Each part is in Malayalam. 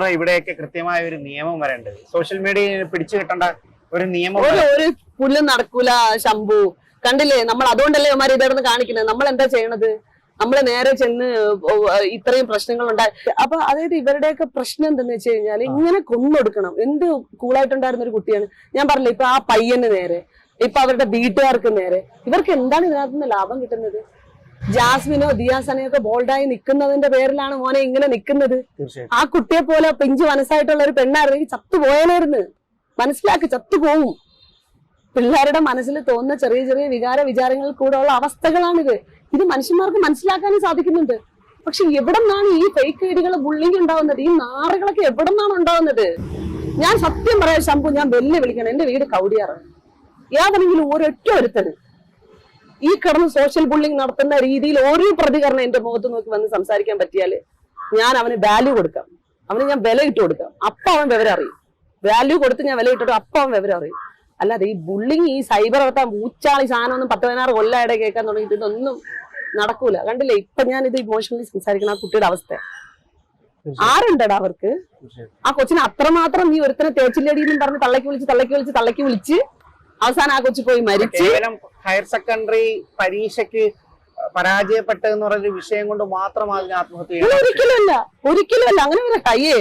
ഇവിടെയൊക്കെ കൃത്യമായ ഒരു നിയമം വരേണ്ടത്. സോഷ്യൽ മീഡിയ പിടിച്ചു കിട്ടേണ്ട ഒരു നിയമം ഒരു ഒരു പുല്ല് നടക്കൂല ശംഭു. കണ്ടില്ലേ? നമ്മൾ അതുകൊണ്ടല്ലേ ഇവന്മാർ ഇതായിരുന്നു കാണിക്കുന്നത്? നമ്മൾ എന്താ ചെയ്യണത്? നമ്മൾ നേരെ ചെന്ന് ഇത്രയും പ്രശ്നങ്ങൾ ഉണ്ടായി അപ്പൊ അതായത് ഇവരുടെയൊക്കെ പ്രശ്നം എന്തെന്ന് വെച്ച് കഴിഞ്ഞാൽ ഇങ്ങനെ കൊന്നൊടുക്കണം. എന്ത് കൂളായിട്ടുണ്ടായിരുന്ന ഒരു കുട്ടിയാണ്. ഞാൻ പറഞ്ഞില്ല ഇപ്പൊ ആ പയ്യന് നേരെ ഇപ്പൊ അവരുടെ വീട്ടുകാർക്ക് നേരെ. ഇവർക്ക് എന്താണ് ഇതിനകത്ത് നിന്ന് ലാഭം കിട്ടുന്നത്? ജാസ്മിനോ ദിയാസനയോ ഒക്കെ ബോൾഡായി നിൽക്കുന്നതിന്റെ പേരിലാണ് മോനെ ഇങ്ങനെ നിൽക്കുന്നത് ആ കുട്ടിയെ പോലെ പിഞ്ചു മനസ്സായിട്ടുള്ള ഒരു പെണ്ണായിരുന്നെങ്കിൽ ചത്തുപോയനായിരുന്നു. മനസ്സിലാക്കി ചത്തുപോവും. പിള്ളേരുടെ മനസ്സിൽ തോന്നുന്ന ചെറിയ ചെറിയ വികാര വിചാരങ്ങളിൽ കൂടെ ഉള്ള അവസ്ഥകളാണിത്. ഇത് മനുഷ്യന്മാർക്ക് മനസ്സിലാക്കാനും സാധിക്കുന്നുണ്ട്. പക്ഷെ എവിടെ നിന്നാണ് ഈ ഫേക്ക് ഐഡികൾ ബുള്ളിങ് ഉണ്ടാവുന്നത്? ഈ നാറുകളൊക്കെ എവിടെ നിന്നാണ് ഉണ്ടാവുന്നത്? ഞാൻ സത്യം പറയാം ശംഭു ഞാൻ വെല്ലു വിളിക്കണം. എന്റെ വീട് കൗടിയാറ് ഏതെങ്കിലും ഒരൊറ്റ ഒരുത്തന് ഈ കിടന്ന് സോഷ്യൽ ബുള്ളിങ് നടത്തുന്ന രീതിയിൽ ഓരോ പ്രതികരണം എന്റെ മുഖത്ത് നോക്കി വന്ന് സംസാരിക്കാൻ പറ്റിയാൽ ഞാൻ അവന് വാല്യൂ കൊടുക്കാം. അവന് ഞാൻ വില ഇട്ട് കൊടുക്കാം. അപ്പൊ അവൻ വിവരം അറിയും. വാല്യൂ കൊടുത്ത് ഞാൻ വില ഇട്ടിട്ട് അപ്പൊ അവൻ വിവരം അറിയും. അല്ലാതെ ഈ ബുള്ളിങ് ഈ സൈബർ അകത്താൻ ഊച്ചാളി സാധനം ഒന്നും പത്ത് പതിനാറ് കൊല്ലായിട കേൾക്കാൻ തുടങ്ങിയിട്ട് ഇതൊന്നും നടക്കൂല. കണ്ടില്ലേ? ഇപ്പൊ ഞാൻ ഇത് ഇമോഷണലി സംസാരിക്കുന്ന ആ കുട്ടിയുടെ അവസ്ഥ. ആരുണ്ടടാ അവർക്ക്? ആ കൊച്ചിനെ അത്രമാത്രം നീ ഒരുത്തനെ തേച്ചില്ലടി എന്നും പറഞ്ഞ് തള്ളക്കി വിളിച്ച് തള്ളക്കി വിളിച്ച് തള്ളക്കി വിളിച്ച് അവസാനം ആ കൊച്ചു പോയി മരിച്ചു. കേവലം ഹയർ സെക്കൻഡറി പരീക്ഷയ്ക്ക് പരാജയപ്പെട്ടത് എന്ന് പറയുന്ന ഒരു വിഷയം കൊണ്ട് മാത്രം അതിന് ആത്മഹത്യ ഒരിക്കലുമല്ല ഒരിക്കലുമല്ല. അങ്ങനെ വരെ കയ്യേ.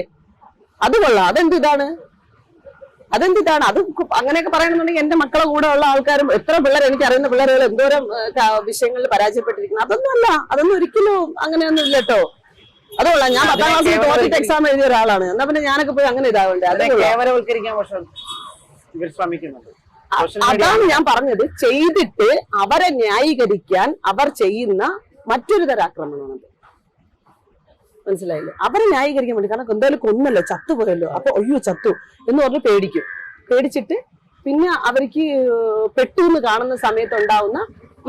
അത് കൊള്ളാം. അതെന്ത് ഇതാണ്? അതെന്ത് ഇതാണ്? അത് അങ്ങനെയൊക്കെ പറയണമെന്നുണ്ടെങ്കിൽ എന്റെ മക്കളെ കൂടെ ഉള്ള ആൾക്കാരും എത്ര പിള്ളേർ എനിക്ക് അറിയുന്ന പിള്ളേരുകൾ എന്തോരം വിഷയങ്ങളിൽ പരാജയപ്പെട്ടിരിക്കുന്നു. അതൊന്നും അല്ല. അതൊന്നും ഒരിക്കലും അങ്ങനെയൊന്നും ഇല്ല കേട്ടോ. അത് കൊള്ളാം. ഞാൻ പത്താം ക്ലാസ് ക്ലാസ്സിൽ ടോപ്പിക് എക്സാം എഴുതിയ ഒരാളാണ്. എന്നാ പിന്നെ ഞാനൊക്കെ പോയി അങ്ങനെ ഇതാവണ്ടേ? അത്. കേവലവൽക്കരിക്കാൻ പക്ഷെ ഇവർ ശ്രമിക്കുന്നുണ്ട്. അതാണ് ഞാൻ പറഞ്ഞത്. ചെയ്തിട്ട് അവരെ ന്യായീകരിക്കാൻ അവർ ചെയ്യുന്ന മറ്റൊരു തരം ആക്രമണമാണത് മനസ്സിലായില്ലേ? അവരെ ന്യായീകരിക്കാൻ വേണ്ടി. കാരണം എന്തായാലും കൊന്നല്ലോ ചത്തുപോയല്ലോ അപ്പൊ അയ്യോ ചത്തു എന്ന് പറഞ്ഞ് പേടിക്കും. പേടിച്ചിട്ട് പിന്നെ അവർക്ക് പെട്ടു എന്ന് കാണുന്ന സമയത്ത് ഉണ്ടാവുന്ന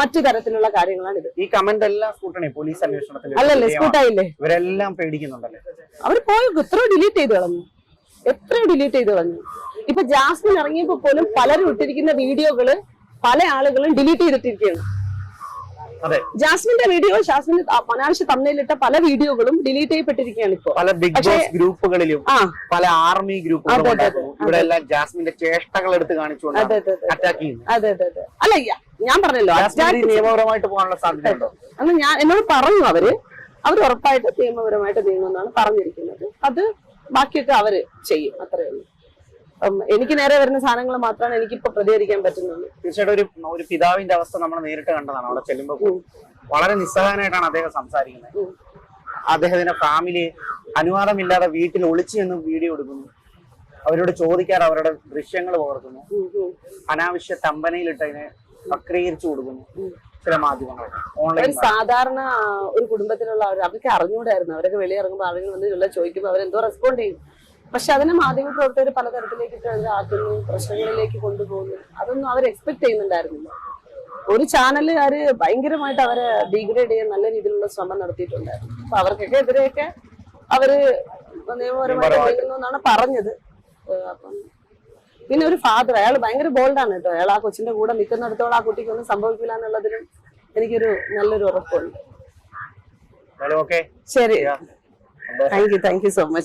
മറ്റു തരത്തിലുള്ള കാര്യങ്ങളാണ് ഇത് ഈ കമന്റ് എല്ലാം സ്കൂട്ടണേ പോലീസ് അന്വേഷണത്തിൽ. അല്ലല്ലേ സ്കൂട്ടായില്ലേ? ഇവരെല്ലാം പേടിക്കുന്നുണ്ടല്ലേ? അവർ പോയി എത്ര ഡിലീറ്റ് ചെയ്ത് കളഞ്ഞു. എത്ര ഡിലീറ്റ് ചെയ്ത് കളഞ്ഞു. ഇപ്പൊ ജാസ്മിൻ ഇറങ്ങിയപ്പോ പോലും പലരും ഇട്ടിരിക്കുന്ന വീഡിയോകൾ പല ആളുകളും ഡിലീറ്റ് ചെയ്തിട്ടിരിക്കുകയാണ്. ജാസ്മിന്റെ വീഡിയോ ജാസ്മിൻ അനാവശ്യ തമ്മിലിട്ട പല വീഡിയോകളും ഡിലീറ്റ് ചെയ്യപ്പെട്ടിരിക്കുകയാണ് ഇപ്പൊ പല ബിഗ് ബോസ് ഗ്രൂപ്പുകളിലും പല ആർമി ഗ്രൂപ്പുകളും ഇവിടെ എല്ലാം ജാസ്മിന്റെ ചേഷ്ടകൾ എടുത്ത് കാണിച്ചുകൊണ്ട് അറ്റാക്ക് ചെയ്യുന്നത്. അതെ അതെ അതെ. അല്ല ഞാൻ പറഞ്ഞല്ലോ നിയമപരമായിട്ട് പോകാനുള്ള സാധ്യതയുണ്ടോ? അന്ന് ഞാൻ എന്നോട് പറഞ്ഞു അവർ. അവർ ഉറപ്പായിട്ട് നിയമപരമായിട്ട് നീങ്ങുമെന്നാണ് പറഞ്ഞിരിക്കുന്നത്. അത് ബാക്കിയൊക്കെ അവർ ചെയ്യും അത്രേ ഉള്ളൂ. അപ്പം എനിക്ക് നേരെ വരുന്ന സാധനങ്ങൾ മാത്രമാണ് എനിക്കിപ്പോ പ്രതികരിക്കാൻ പറ്റുന്നുള്ളൂ. തീർച്ചയായിട്ടും ഒരു ഒരു പിതാവിന്റെ അവസ്ഥ നമ്മൾ നേരിട്ട് കണ്ടതാണ് അവിടെ ചെല്ലുമ്പോൾ വളരെ നിസ്സഹായനായിട്ടാണ് അദ്ദേഹം സംസാരിക്കുന്നത്. അദ്ദേഹത്തിന്റെ ഫാമിലി അനുവാദമില്ലാതെ വീട്ടിൽ ഒളിച്ചു നിന്ന് വീഡിയോ എടുക്കുന്നു. അവരോട് ചോദിക്കാറ് അവരുടെ ദൃശ്യങ്ങൾ പകർത്തുന്നു. അനാവശ്യ തമ്പനയിലിട്ട് അതിനെ വക്രീകരിച്ചു കൊടുക്കുന്നു. ചില മാധ്യമങ്ങൾ ഓൺലൈൻ സാധാരണ ഒരു കുടുംബത്തിലുള്ള അവർ അവർക്ക് അറിഞ്ഞുകൂടായിരുന്നു അവരൊക്കെ വെളിയിറങ്ങുമ്പോൾ ആളുകൾ വന്ന് ചോദിക്കുമ്പോൾ അവരെന്തോ റെസ്പോണ്ട് ചെയ്യും. പക്ഷെ അതിനെ മാധ്യമ പ്രവർത്തകർ പലതരത്തിലേക്ക് ആക്കുന്നു പ്രശ്നങ്ങളിലേക്ക് കൊണ്ടുപോകുന്നു. അതൊന്നും അവർ എക്സ്പെക്ട് ചെയ്യുന്നുണ്ടായിരുന്നില്ല. ഒരു ചാനലുകാര് ഭയങ്കരമായിട്ട് അവരെ ഡീഗ്രേഡ് ചെയ്യാൻ നല്ല രീതിയിലുള്ള ശ്രമം നടത്തിയിട്ടുണ്ടായിരുന്നു. അപ്പൊ അവർക്കൊക്കെ എതിരെയൊക്കെ അവർ നിയമപരമായിട്ട് നീങ്ങുന്നു എന്നാണ് പറഞ്ഞത്. അപ്പം പിന്നെ ഒരു ഫാദർ അയാൾ ഭയങ്കര ബോൾഡാണ് കേട്ടോ. അയാൾ ആ കൊച്ചിന്റെ കൂടെ നിൽക്കുന്നിടത്തോളം ആ കുട്ടിക്ക് ഒന്നും സംഭവിക്കില്ല എന്നുള്ളതിലും എനിക്കൊരു നല്ലൊരു ഉറപ്പുണ്ട്. ശരി. Thank you thank you so much